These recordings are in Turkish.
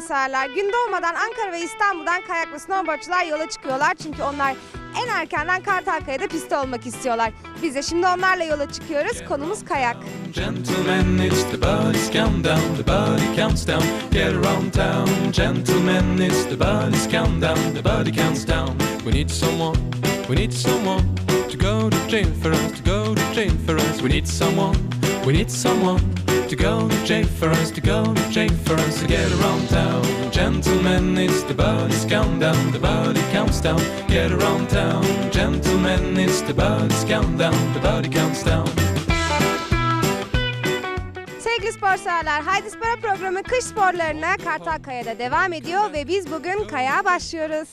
spor. Gün doğmadan Ankara ve İstanbul'dan kayaklı snowboardçular yola çıkıyorlar. Çünkü onlar en erkenden Kartalkaya'da pistte olmak istiyorlar. Biz de şimdi onlarla yola çıkıyoruz. Konumuz kayak. Gentlemen, it's the body's countdown. The body counts down. Get around town. Gentlemen, it's the body's countdown. The body counts down. We need someone. We need someone to go to jail for us. To go to jail for us. We need someone. We need someone to go to jail for us. To go to jail for us. To get around town. Gentlemen, it's the body's countdown. The body counts down. Get around town. Gentlemen, it's the body's countdown. The body counts down. Sevgili spor severler, Haydi Spor'a programı kış sporlarına Kartalkaya'da devam ediyor ve biz bugün kayağa başlıyoruz.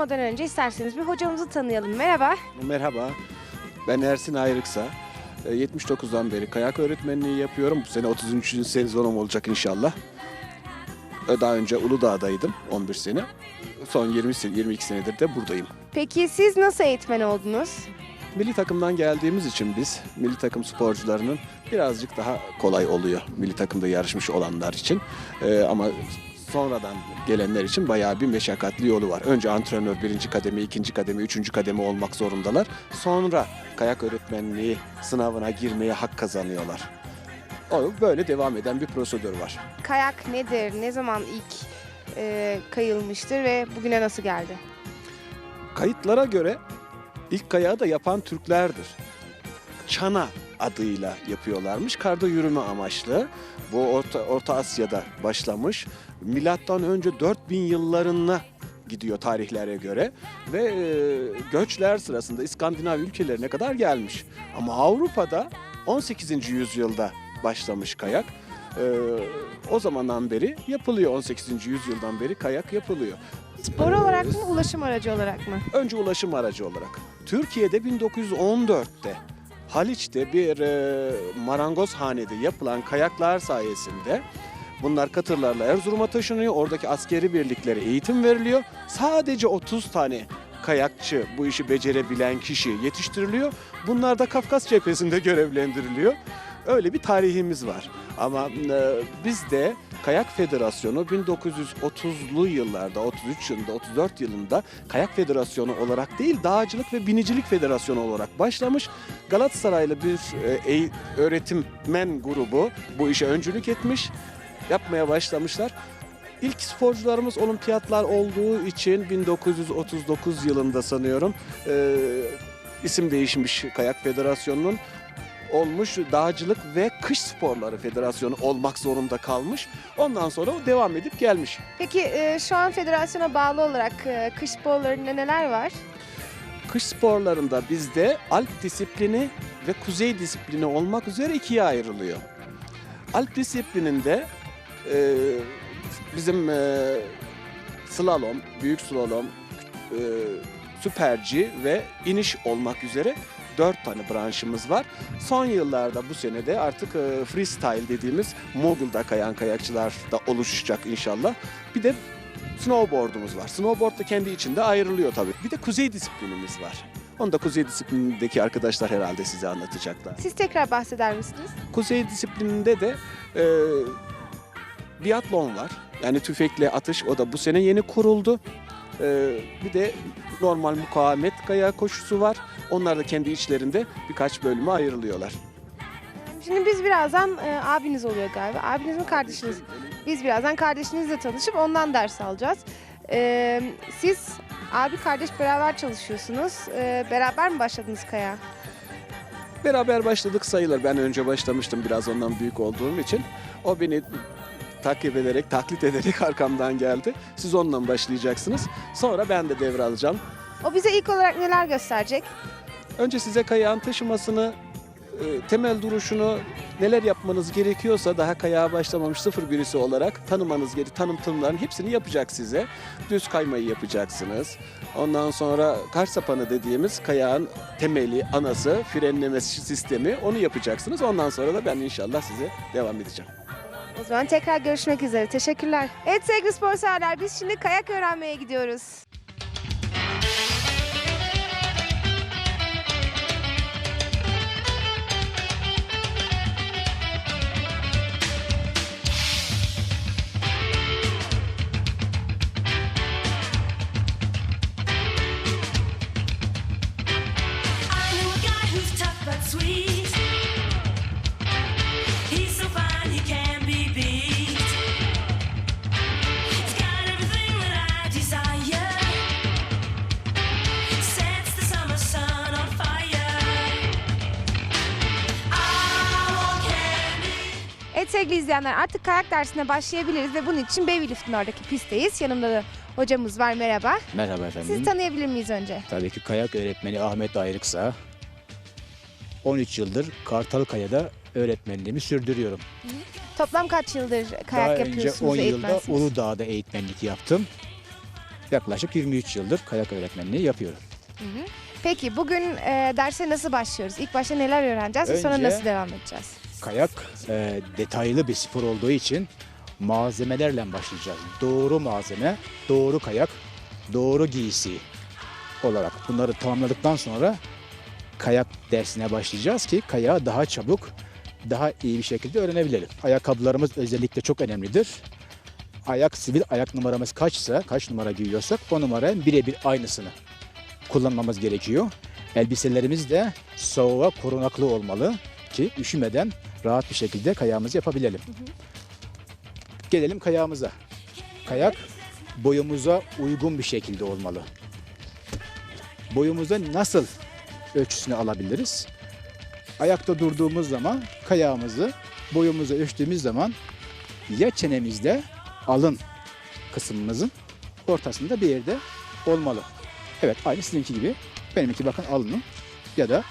Tanımadan önce isterseniz bir hocamızı tanıyalım. Merhaba. Merhaba, ben Ersin Ayrıksa. Ee, 79'dan beri kayak öğretmenliği yapıyorum. Bu sene 33. sezonum olacak inşallah. Ee, Daha önce Uludağ'daydım 11 sene. Son 20 sene, 22 senedir de buradayım. Peki siz nasıl eğitmen oldunuz? Milli takımdan geldiğimiz için biz milli takım sporcularının birazcık daha kolay oluyor milli takımda yarışmış olanlar için. Ee, ama sonradan gelenler için bayağı bir meşakkatli yolu var. Önce antrenör birinci kademe, ikinci kademe, üçüncü kademe olmak zorundalar. Sonra kayak öğretmenliği sınavına girmeye hak kazanıyorlar. O böyle devam eden bir prosedür var. Kayak nedir? Ne zaman ilk e, kayılmıştır ve bugüne nasıl geldi? Kayıtlara göre ilk kayağı da yapan Türklerdir. Çana adıyla yapıyorlarmış. Karda yürüme amaçlı. Bu Orta, Orta Asya'da başlamış. Milattan önce 4000 yıllarına gidiyor tarihlere göre ve e, göçler sırasında İskandinav ülkelerine kadar gelmiş. Ama Avrupa'da 18. yüzyılda başlamış kayak. E, o zamandan beri yapılıyor. 18. yüzyıldan beri kayak yapılıyor. Spor olarak mı, ulaşım aracı olarak mı? Önce ulaşım aracı olarak. Türkiye'de 1914'te Haliç'te bir e, marangozhanede yapılan kayaklar sayesinde bunlar katırlarla Erzurum'a taşınıyor. Oradaki askeri birliklere eğitim veriliyor. Sadece 30 tane kayakçı, bu işi becerebilen kişi yetiştiriliyor. Bunlar da Kafkas cephesinde görevlendiriliyor. Öyle bir tarihimiz var. Ama e, bizde Kayak Federasyonu 1930'lu yıllarda, 33 yılında, 34 yılında Kayak Federasyonu olarak değil, Dağcılık ve Binicilik Federasyonu olarak başlamış. Galatasaraylı bir e, öğretimmen grubu bu işe öncülük etmiş, yapmaya başlamışlar. İlk sporcularımız olimpiyatlar olduğu için 1939 yılında sanıyorum e, isim değişmiş Kayak Federasyonu'nun olmuş Dağcılık ve Kış Sporları Federasyonu olmak zorunda kalmış. Ondan sonra o devam edip gelmiş. Peki e, şu an federasyona bağlı olarak e, kış sporlarında neler var? Kış sporlarında bizde Alp disiplini ve Kuzey disiplini olmak üzere ikiye ayrılıyor. Alp disiplininde e, bizim e, slalom, büyük slalom, e, süperci ve iniş olmak üzere dört tane branşımız var. Son yıllarda bu senede artık e, freestyle dediğimiz mogulda kayan kayakçılar da oluşacak inşallah. Bir de snowboard'umuz var. Snowboard da kendi içinde ayrılıyor tabii. Bir de kuzey disiplinimiz var. Onu da kuzey disiplinindeki arkadaşlar herhalde size anlatacaklar. Siz tekrar bahseder misiniz? Kuzey disiplininde de e, biatlon var. Yani tüfekle atış o da bu sene yeni kuruldu. E, bir de normal mukavemet kaya koşusu var. Onlar da kendi içlerinde birkaç bölüme ayrılıyorlar. Şimdi biz birazdan e, abiniz oluyor galiba. Abiniz mi kardeşiniz? Biz birazdan kardeşinizle tanışıp ondan ders alacağız. E, siz abi kardeş beraber çalışıyorsunuz. E, beraber mi başladınız kaya? Beraber başladık sayılır. Ben önce başlamıştım biraz ondan büyük olduğum için. O beni takip ederek, taklit ederek arkamdan geldi. Siz onunla başlayacaksınız. Sonra ben de devralacağım. O bize ilk olarak neler gösterecek? Önce size kayağın taşımasını e, temel duruşunu neler yapmanız gerekiyorsa daha kayağa başlamamış sıfır birisi olarak tanımanız gerekiyor. Tanıtımların hepsini yapacak size. Düz kaymayı yapacaksınız. Ondan sonra kar sapanı dediğimiz kayağın temeli, anası, frenleme sistemi onu yapacaksınız. Ondan sonra da ben inşallah size devam edeceğim. O zaman tekrar görüşmek üzere. Teşekkürler. Evet sevgili spor severler biz şimdi kayak öğrenmeye gidiyoruz. İzleyenler artık kayak dersine başlayabiliriz ve bunun için Baby Lift'in oradaki pistteyiz. Yanımda da hocamız var merhaba. Merhaba efendim. Sizi tanıyabilir miyiz önce? Tabii ki kayak öğretmeni Ahmet Ayrıksa. 13 yıldır Kartalkaya'da öğretmenliğimi sürdürüyorum. Toplam kaç yıldır kayak Daha önce yapıyorsunuz 10 ve yılda eğitmensiniz? Uludağ'da eğitmenlik yaptım. Yaklaşık 23 yıldır kayak öğretmenliği yapıyorum. Peki bugün e, derse nasıl başlıyoruz? İlk başta neler öğreneceğiz ve sonra Önce- nasıl devam edeceğiz? Kayak e, detaylı bir spor olduğu için malzemelerle başlayacağız. Doğru malzeme, doğru kayak, doğru giysi olarak bunları tamamladıktan sonra kayak dersine başlayacağız ki kayağı daha çabuk, daha iyi bir şekilde öğrenebilelim. Ayakkabılarımız özellikle çok önemlidir. Ayak sivil ayak numaramız kaçsa, kaç numara giyiyorsak o numaranın birebir aynısını kullanmamız gerekiyor. Elbiselerimiz de soğuğa korunaklı olmalı ki üşümeden rahat bir şekilde kayağımızı yapabilelim. Gelelim kayağımıza. Kayak boyumuza uygun bir şekilde olmalı. Boyumuza nasıl ölçüsünü alabiliriz? Ayakta durduğumuz zaman kayağımızı boyumuza ölçtüğümüz zaman ya çenemizde alın kısmımızın ortasında bir yerde olmalı. Evet aynı sizinki gibi. Benimki bakın alnım ya da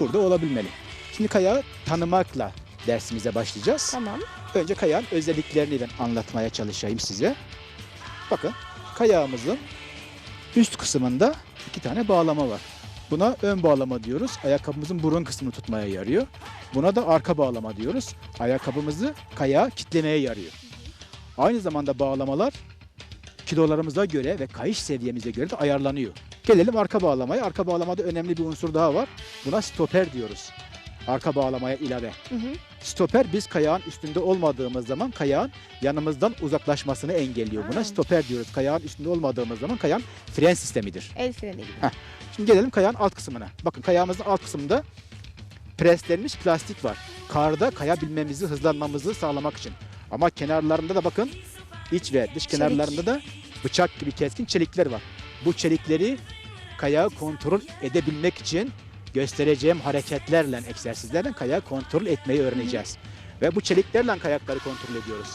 burada olabilmeli. Şimdi kayağı tanımakla dersimize başlayacağız. Tamam. Önce kayağın özelliklerini ben anlatmaya çalışayım size. Bakın kayağımızın üst kısmında iki tane bağlama var. Buna ön bağlama diyoruz. Ayakkabımızın burun kısmını tutmaya yarıyor. Buna da arka bağlama diyoruz. Ayakkabımızı kayağa kitlemeye yarıyor. Aynı zamanda bağlamalar kilolarımıza göre ve kayış seviyemize göre de ayarlanıyor. Gelelim arka bağlamaya. Arka bağlamada önemli bir unsur daha var. Buna stoper diyoruz. Arka bağlamaya ilave. Hı hı. Stoper biz kayağın üstünde olmadığımız zaman kayağın yanımızdan uzaklaşmasını engelliyor. Buna Ha. stoper diyoruz. Kayağın üstünde olmadığımız zaman kayağın fren sistemidir. El freni gibi. Heh. Şimdi gelelim kayağın alt kısmına. Bakın kayağımızın alt kısmında preslenmiş plastik var. Karda kayabilmemizi, hızlanmamızı sağlamak için. Ama kenarlarında da bakın iç ve dış kenarlarında da bıçak gibi keskin çelikler var. Bu çelikleri kayağı kontrol edebilmek için göstereceğim hareketlerle, egzersizlerle kayağı kontrol etmeyi öğreneceğiz. Ve bu çeliklerle kayakları kontrol ediyoruz.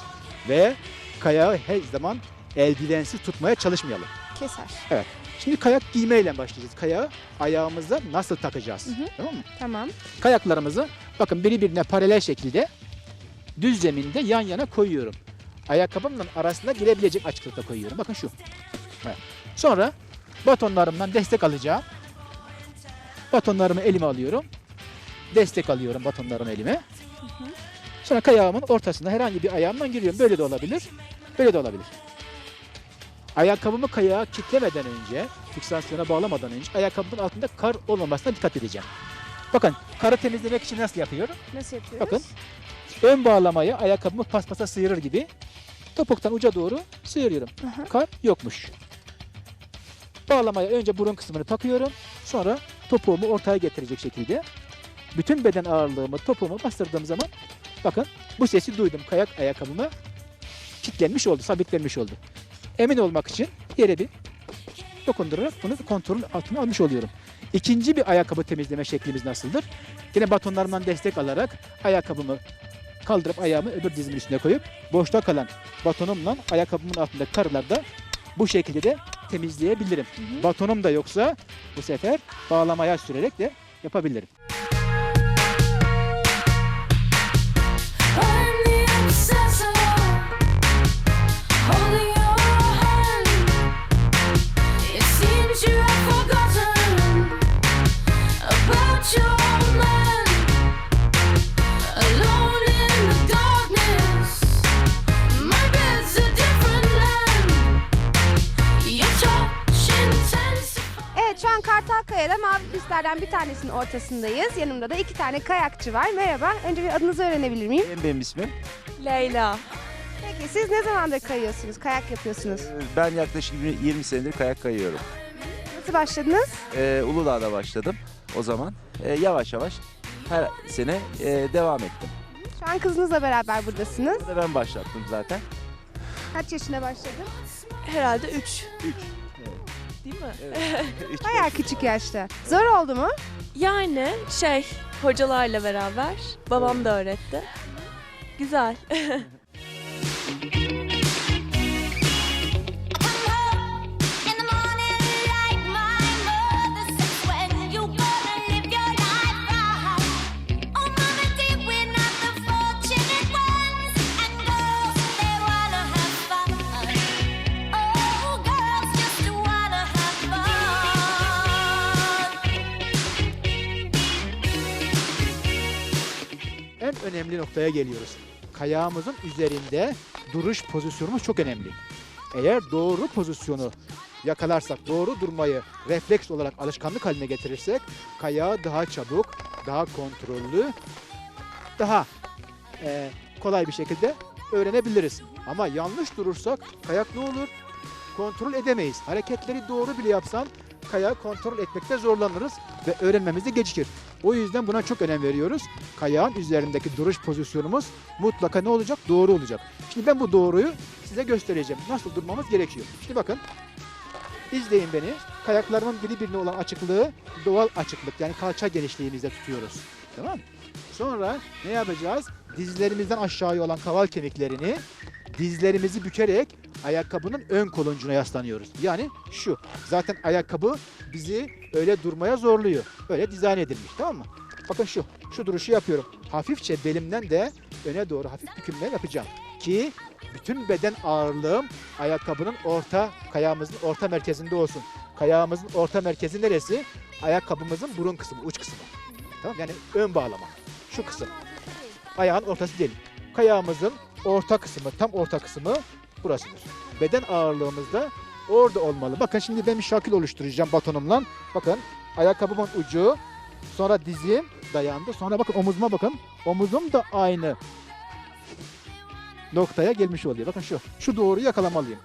Ve kayağı her zaman eldivensiz tutmaya çalışmayalım. Keser. Şimdi kayak giymeyle başlayacağız. Kayağı ayağımıza nasıl takacağız? Hı hı. Tamam mı? Tamam. Kayaklarımızı bakın birbirine paralel şekilde düz zeminde yan yana koyuyorum. Ayakkabımla arasında girebilecek açıklıkta koyuyorum. Bakın şu. Evet. Sonra batonlarımdan destek alacağım. Batonlarımı elime alıyorum. Destek alıyorum batonlarımı elime. Sonra kayağımın ortasına herhangi bir ayağımdan giriyorum. Böyle de olabilir. Böyle de olabilir. Ayakkabımı kayağa kitlemeden önce, fiksasyona bağlamadan önce ayakkabımın altında kar olmamasına dikkat edeceğim. Bakın karı temizlemek için nasıl yapıyorum? Nasıl yapıyoruz? Bakın ön bağlamayı ayakkabımı paspasa sıyırır gibi topuktan uca doğru sıyırıyorum. Aha. Kar yokmuş. Bağlamaya önce burun kısmını takıyorum. Sonra topuğumu ortaya getirecek şekilde bütün beden ağırlığımı topuğuma bastırdığım zaman bakın bu sesi duydum. Kayak ayakkabıma kilitlenmiş oldu, sabitlenmiş oldu. Emin olmak için yere bir dokundurarak bunu kontrol altına almış oluyorum. İkinci bir ayakkabı temizleme şeklimiz nasıldır? Yine batonlarımdan destek alarak ayakkabımı kaldırıp ayağımı öbür dizimin üstüne koyup boşta kalan batonumla ayakkabımın altındaki karıları da bu şekilde de temizleyebilirim. Hı hı. Batonum da yoksa bu sefer bağlamaya sürerek de yapabilirim. Your mind. Sağ kayada mavi pistlerden bir tanesinin ortasındayız. Yanımda da iki tane kayakçı var. Merhaba. Önce bir adınızı öğrenebilir miyim? Benim, benim ismim. Leyla. Peki siz ne zamandır kayıyorsunuz, kayak yapıyorsunuz? Ee, Ben yaklaşık 20 senedir kayak kayıyorum. Nasıl başladınız? Ee, Uludağ'da başladım o zaman. Ee, yavaş yavaş her sene e, devam ettim. Şu an kızınızla beraber buradasınız. Burada ben başlattım zaten. Kaç yaşına başladın? Herhalde 3. 3. Değil mi? Evet. Bayağı küçük yaşta. Zor oldu mu? Yani şey hocalarla beraber babam da öğretti. Güzel. önemli noktaya geliyoruz. Kayağımızın üzerinde duruş pozisyonumuz çok önemli. Eğer doğru pozisyonu yakalarsak, doğru durmayı refleks olarak alışkanlık haline getirirsek kayağı daha çabuk, daha kontrollü, daha eee, kolay bir şekilde öğrenebiliriz. Ama yanlış durursak kayak ne olur? Kontrol edemeyiz. Hareketleri doğru bile yapsam kayağı kontrol etmekte zorlanırız ve öğrenmemizde gecikir. O yüzden buna çok önem veriyoruz. Kayağın üzerindeki duruş pozisyonumuz mutlaka ne olacak? Doğru olacak. Şimdi ben bu doğruyu size göstereceğim. Nasıl durmamız gerekiyor. Şimdi bakın. İzleyin beni. Kayaklarımın birbirine olan açıklığı doğal açıklık yani kalça genişliğimizde tutuyoruz. Tamam mı? Sonra ne yapacağız? Dizlerimizden aşağıya olan kaval kemiklerini dizlerimizi bükerek ayakkabının ön koluncuna yaslanıyoruz. Yani şu. Zaten ayakkabı bizi öyle durmaya zorluyor. Öyle dizayn edilmiş tamam mı? Bakın şu. Şu duruşu yapıyorum. Hafifçe belimden de öne doğru hafif bükülme yapacağım. Ki bütün beden ağırlığım ayakkabının orta, kayağımızın orta merkezinde olsun. Kayağımızın orta merkezi neresi? Ayakkabımızın burun kısmı, uç kısmı. Tamam yani ön bağlama. Şu kısım. Ayağın ortası değil. Kayağımızın orta kısmı, tam orta kısmı burasıdır. Beden ağırlığımız da orada olmalı. Bakın şimdi ben bir şakil oluşturacağım batonumla. Bakın ayakkabımın ucu, sonra dizim dayandı. Sonra bakın omuzuma bakın. Omuzum da aynı noktaya gelmiş oluyor. Bakın şu. Şu doğruyu yakalamalıyım.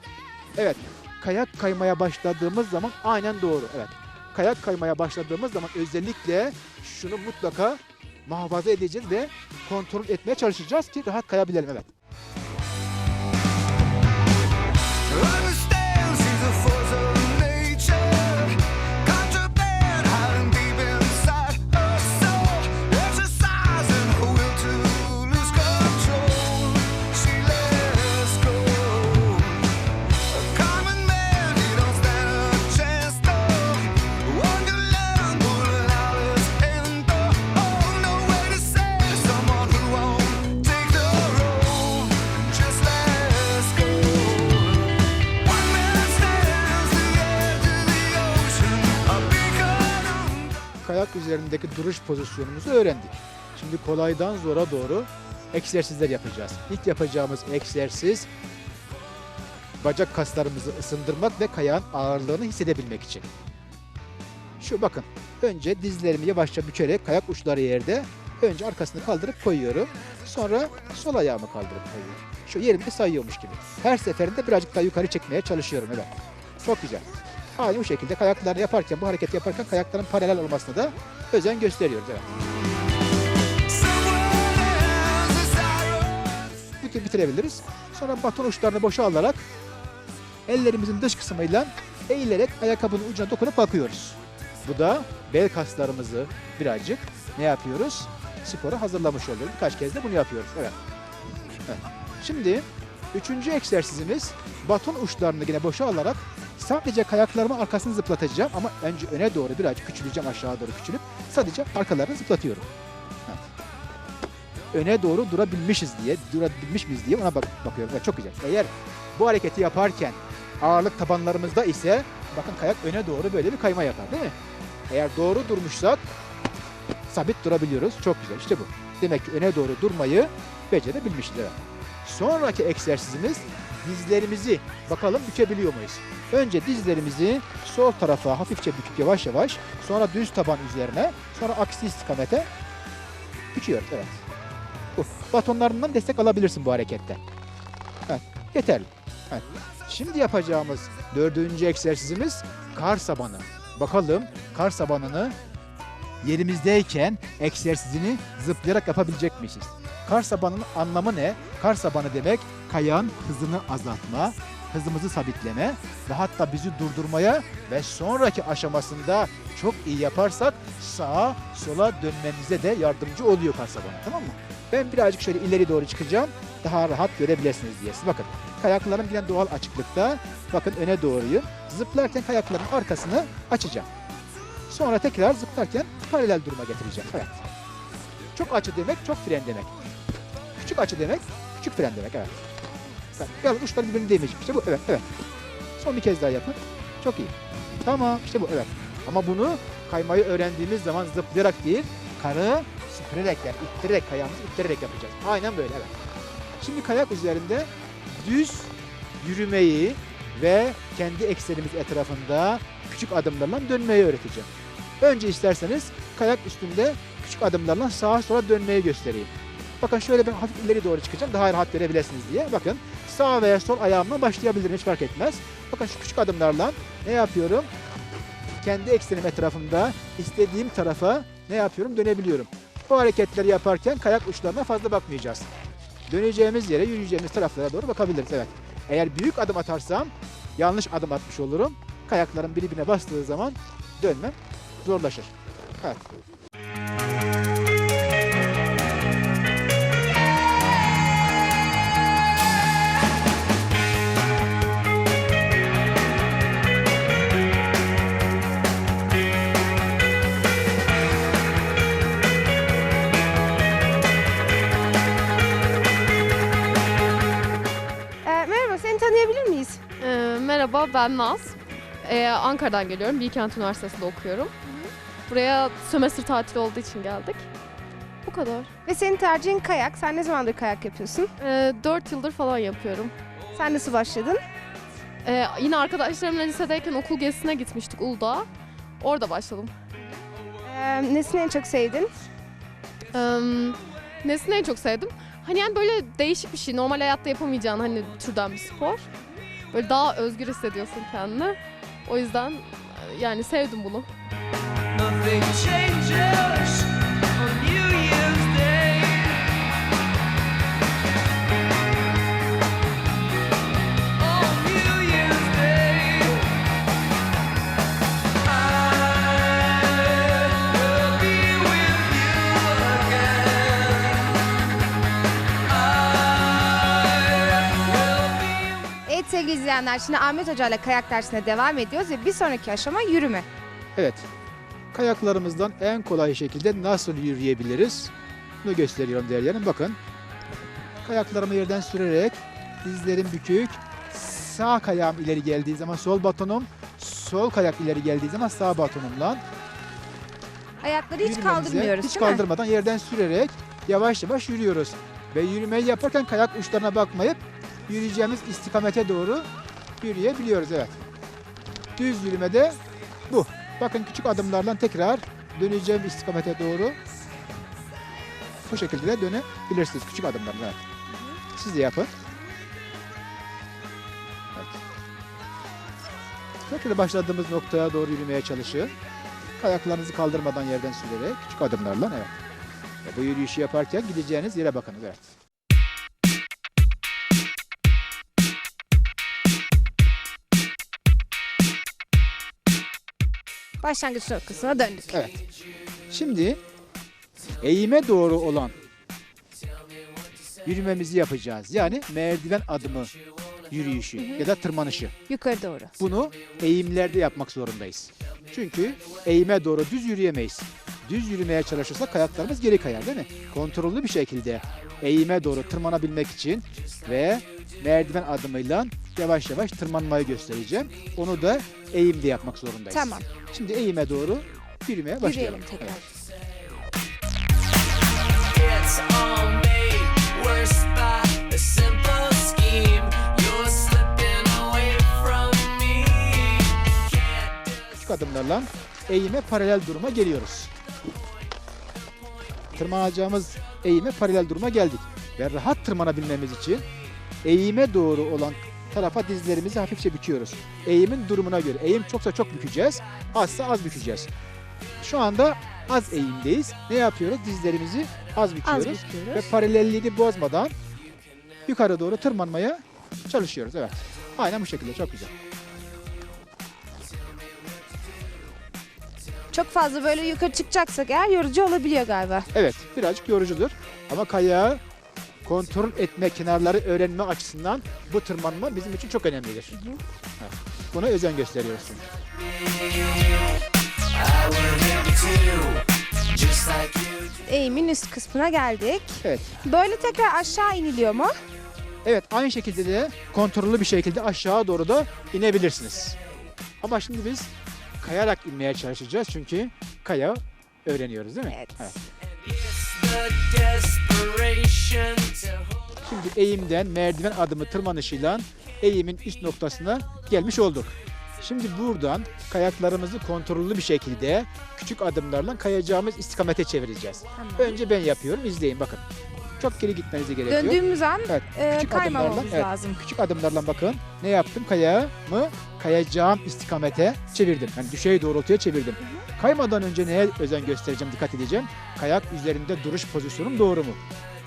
Evet. Kayak kaymaya başladığımız zaman aynen doğru. Evet. Kayak kaymaya başladığımız zaman özellikle şunu mutlaka muhafaza edeceğiz ve kontrol etmeye çalışacağız ki rahat kayabilelim. Evet. Love duruş pozisyonumuzu öğrendik. Şimdi kolaydan zora doğru egzersizler yapacağız. İlk yapacağımız egzersiz bacak kaslarımızı ısındırmak ve kayağın ağırlığını hissedebilmek için. Şu bakın. Önce dizlerimi yavaşça bükerek kayak uçları yerde önce arkasını kaldırıp koyuyorum. Sonra sol ayağımı kaldırıp koyuyorum. Şu yerimde sayıyormuş gibi. Her seferinde birazcık daha yukarı çekmeye çalışıyorum. Evet. Çok güzel. Aynı bu şekilde kayaklarını yaparken, bu hareketi yaparken kayakların paralel olmasına da özen gösteriyoruz. Evet. Bitir- bitirebiliriz. Sonra baton uçlarını boşa alarak ellerimizin dış kısmıyla eğilerek ayakkabının ucuna dokunup bakıyoruz. Bu da bel kaslarımızı birazcık ne yapıyoruz? Spora hazırlamış oluyoruz. Birkaç kez de bunu yapıyoruz. Evet. evet. Şimdi üçüncü egzersizimiz baton uçlarını yine boşa alarak sadece kayaklarımı arkasını zıplatacağım ama önce öne doğru birazcık küçüleceğim aşağı doğru küçülüp sadece arkalarını zıplatıyorum. öne doğru durabilmişiz diye, durabilmiş miyiz diye ona bak bakıyorum. Evet, çok güzel. Eğer bu hareketi yaparken ağırlık tabanlarımızda ise bakın kayak öne doğru böyle bir kayma yapar değil mi? Eğer doğru durmuşsak sabit durabiliyoruz. Çok güzel. İşte bu. Demek ki öne doğru durmayı becerebilmişiz. Evet. Sonraki egzersizimiz dizlerimizi bakalım bükebiliyor muyuz? Önce dizlerimizi sol tarafa hafifçe büküp yavaş yavaş sonra düz taban üzerine sonra aksi istikamete büküyoruz. Evet. Bu. Batonlarından destek alabilirsin bu harekette. Evet. Yeterli. Evet. Şimdi yapacağımız dördüncü egzersizimiz kar sabanı. Bakalım kar sabanını yerimizdeyken egzersizini zıplayarak yapabilecek miyiz? Kar sabanının anlamı ne? Kar sabanı demek kayağın hızını azaltma, hızımızı sabitleme ve hatta bizi durdurmaya ve sonraki aşamasında çok iyi yaparsak sağa sola dönmemize de yardımcı oluyor kar tamam mı? Ben birazcık şöyle ileri doğru çıkacağım daha rahat görebilirsiniz diye. Bakın kayaklarım yine doğal açıklıkta. Bakın öne doğruyum. Zıplarken kayakların arkasını açacağım. Sonra tekrar zıplarken paralel duruma getireceğim. Evet. Çok açı demek çok fren demek. Küçük açı demek küçük fren demek. Evet. Bak, Yalnız uçları birbirine değmeyecek. İşte bu evet evet. Son bir kez daha yapın. Çok iyi. Tamam işte bu evet. Ama bunu kaymayı öğrendiğimiz zaman zıplayarak değil karı süpürerek yani ittirerek kayağımızı ittirerek yapacağız. Aynen böyle evet. Şimdi kayak üzerinde düz yürümeyi ve kendi eksenimiz etrafında küçük adımlarla dönmeyi öğreteceğim. Önce isterseniz kayak üstünde küçük adımlarla sağa sola dönmeyi göstereyim. Bakın şöyle ben hafif ileri doğru çıkacağım daha rahat görebilirsiniz diye. Bakın sağ veya sol ayağımla başlayabilirim hiç fark etmez. Bakın şu küçük adımlarla ne yapıyorum? Kendi eksenim etrafında istediğim tarafa ne yapıyorum? Dönebiliyorum. Bu hareketleri yaparken kayak uçlarına fazla bakmayacağız. Döneceğimiz yere, yürüyeceğimiz taraflara doğru bakabiliriz. Evet. Eğer büyük adım atarsam yanlış adım atmış olurum. Kayakların birbirine bastığı zaman dönmem zorlaşır. Evet. Tanıyabilir miyiz? Ee, merhaba ben Naz. Ee, Ankara'dan geliyorum. Bilkent Üniversitesi'nde okuyorum. Buraya sömestr tatili olduğu için geldik. Bu kadar. Ve senin tercihin kayak. Sen ne zamandır kayak yapıyorsun? Ee, 4 yıldır falan yapıyorum. Sen nasıl başladın? Ee, yine arkadaşlarımla lisedeyken okul gezisine gitmiştik Uludağ'a. Orada başladım. Ee, nesini en çok sevdin? Ee, nesini en çok sevdim? Hani yani böyle değişik bir şey. Normal hayatta yapamayacağın hani türden bir spor. Böyle daha özgür hissediyorsun kendini. O yüzden e, yani sevdim bunu. Nothing changes sevgili izleyenler şimdi Ahmet Hoca ile kayak dersine devam ediyoruz ve bir sonraki aşama yürüme. Evet. Kayaklarımızdan en kolay şekilde nasıl yürüyebiliriz? Bunu gösteriyorum değerlerim. Bakın. Kayaklarımı yerden sürerek dizlerim bükük. Sağ kayağım ileri geldiği zaman sol batonum, sol kayak ileri geldiği zaman sağ batonumla Ayakları hiç yürümemize kaldırmıyoruz hiç değil mi? kaldırmadan yerden sürerek yavaş yavaş yürüyoruz. Ve yürümeyi yaparken kayak uçlarına bakmayıp yürüyeceğimiz istikamete doğru yürüyebiliyoruz. Evet. Düz yürümede bu. Bakın küçük adımlarla tekrar döneceğim istikamete doğru bu şekilde de dönebilirsiniz küçük adımlarla. Evet. Siz de yapın. Evet. Tekrar başladığımız noktaya doğru yürümeye çalışın. Ayaklarınızı kaldırmadan yerden sürerek küçük adımlarla evet. Ve bu yürüyüşü yaparken gideceğiniz yere bakınız evet. Başlangıç noktasına döndük. Evet. Şimdi eğime doğru olan yürümemizi yapacağız. Yani merdiven adımı yürüyüşü ya da tırmanışı. Yukarı doğru. Bunu eğimlerde yapmak zorundayız. Çünkü eğime doğru düz yürüyemeyiz. Düz yürümeye çalışırsak ayaklarımız geri kayar değil mi? Kontrollü bir şekilde eğime doğru tırmanabilmek için ve merdiven adımıyla yavaş yavaş tırmanmayı göstereceğim. Onu da eğimde yapmak zorundayız. Tamam. Şimdi eğime doğru yürümeye başlayalım. Yürüyelim tekrar. Evet. Küçük adımlarla eğime paralel duruma geliyoruz. Tırmanacağımız eğime paralel duruma geldik. Ve rahat tırmanabilmemiz için eğime doğru olan tarafa dizlerimizi hafifçe büküyoruz. Eğimin durumuna göre. Eğim çoksa çok bükeceğiz, azsa az bükeceğiz. Şu anda az eğimdeyiz. Ne yapıyoruz? Dizlerimizi az Az büküyoruz. Ve büküyoruz. paralelliğini bozmadan yukarı doğru tırmanmaya çalışıyoruz. Evet. Aynen bu şekilde. Çok güzel. Çok fazla böyle yukarı çıkacaksak eğer yorucu olabiliyor galiba. Evet, birazcık yorucudur. Ama kayağı kontrol etme, kenarları öğrenme açısından bu tırmanma bizim için çok önemlidir. Evet. Buna özen gösteriyoruz. çünkü. Eğimin üst kısmına geldik. Evet. Böyle tekrar aşağı iniliyor mu? Evet, aynı şekilde de kontrollü bir şekilde aşağı doğru da inebilirsiniz. Ama şimdi biz kayarak inmeye çalışacağız çünkü kaya öğreniyoruz değil mi? Evet. Şimdi eğimden merdiven adımı tırmanışıyla eğimin üst noktasına gelmiş olduk. Şimdi buradan kayaklarımızı kontrollü bir şekilde küçük adımlarla kayacağımız istikamete çevireceğiz. Tamam. Önce ben yapıyorum. izleyin bakın. Çok geri gitmenize gerek yok. Döndüğümüz an Evet, e, küçük kaymamamız adımlarla, evet. lazım. Küçük adımlarla bakın. Ne yaptım? Kayağımı kayacağım istikamete çevirdim. Yani düşey doğrultuya çevirdim. Kaymadan önce neye özen göstereceğim, dikkat edeceğim. Kayak üzerinde duruş pozisyonum doğru mu?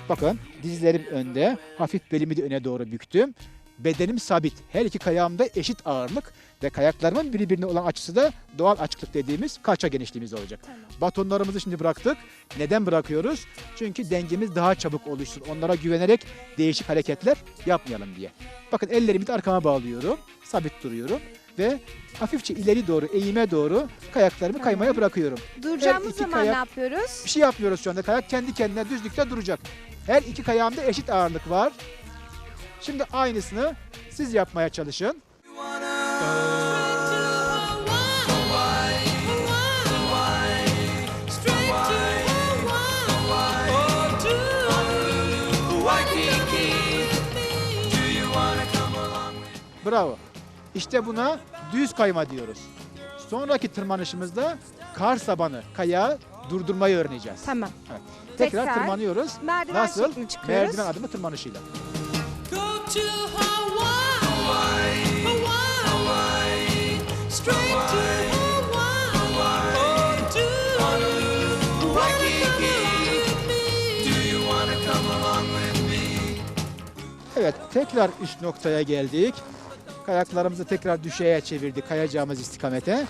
Bakın dizlerim önde, hafif belimi de öne doğru büktüm. Bedenim sabit. Her iki kayağımda eşit ağırlık ve kayaklarımın birbirine olan açısı da doğal açıklık dediğimiz kalça genişliğimiz olacak. Batonlarımızı şimdi bıraktık. Neden bırakıyoruz? Çünkü dengemiz daha çabuk oluşsun. Onlara güvenerek değişik hareketler yapmayalım diye. Bakın ellerimi de arkama bağlıyorum. Sabit duruyorum ve hafifçe ileri doğru, eğime doğru kayaklarımı kaymaya bırakıyorum. Duracağımız zaman kayak- ne yapıyoruz? Bir şey yapmıyoruz şu anda. Kayak kendi kendine düzlükte duracak. Her iki kayağımda eşit ağırlık var. Şimdi aynısını siz yapmaya çalışın. Bravo. İşte buna düz kayma diyoruz. Sonraki tırmanışımızda kar sabanı, kayağı durdurmayı öğreneceğiz. Tamam. Tekrar, Tekrar. tırmanıyoruz. Merdiven Nasıl? şeklinde çıkıyoruz. Merdiven adımı tırmanışıyla. Evet, tekrar üst noktaya geldik. Kayaklarımızı tekrar düşeye çevirdik kayacağımız istikamete.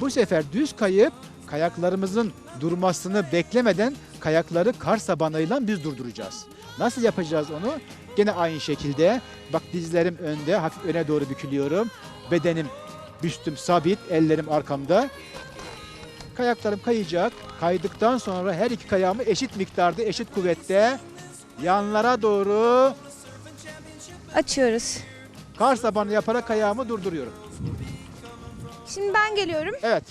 Bu sefer düz kayıp kayaklarımızın durmasını beklemeden kayakları kar sabanıyla biz durduracağız. Nasıl yapacağız onu? Gene aynı şekilde. Bak dizlerim önde, hafif öne doğru bükülüyorum. Bedenim, büstüm sabit, ellerim arkamda. Kayaklarım kayacak. Kaydıktan sonra her iki kayağımı eşit miktarda, eşit kuvvette yanlara doğru Açıyoruz. Kar sabanı yaparak ayağımı durduruyorum. Şimdi ben geliyorum. Evet.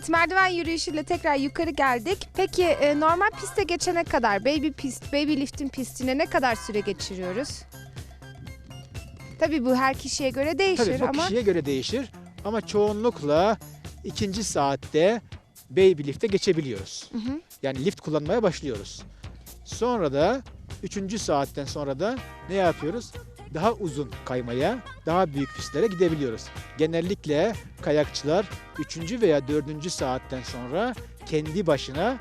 Evet merdiven yürüyüşüyle tekrar yukarı geldik. Peki e, normal piste geçene kadar baby pist, baby liftin pistine ne kadar süre geçiriyoruz? Tabii bu her kişiye göre değişir Tabii bu ama kişiye göre değişir. Ama çoğunlukla ikinci saatte baby lift'e geçebiliyoruz. hı. Yani lift kullanmaya başlıyoruz. Sonra da üçüncü saatten sonra da ne yapıyoruz? Daha uzun kaymaya, daha büyük pistlere gidebiliyoruz. Genellikle kayakçılar üçüncü veya dördüncü saatten sonra kendi başına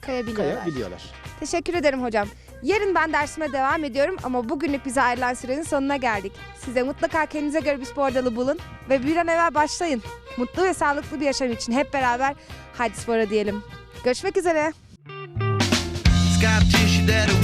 kayabiliyorlar. kayabiliyorlar. Teşekkür ederim hocam. Yarın ben dersime devam ediyorum ama bugünlük bize ayrılan sürenin sonuna geldik. Size mutlaka kendinize göre bir spor dalı bulun ve bir an evvel başlayın. Mutlu ve sağlıklı bir yaşam için hep beraber haydi spora diyelim. Görüşmek üzere. Tissue that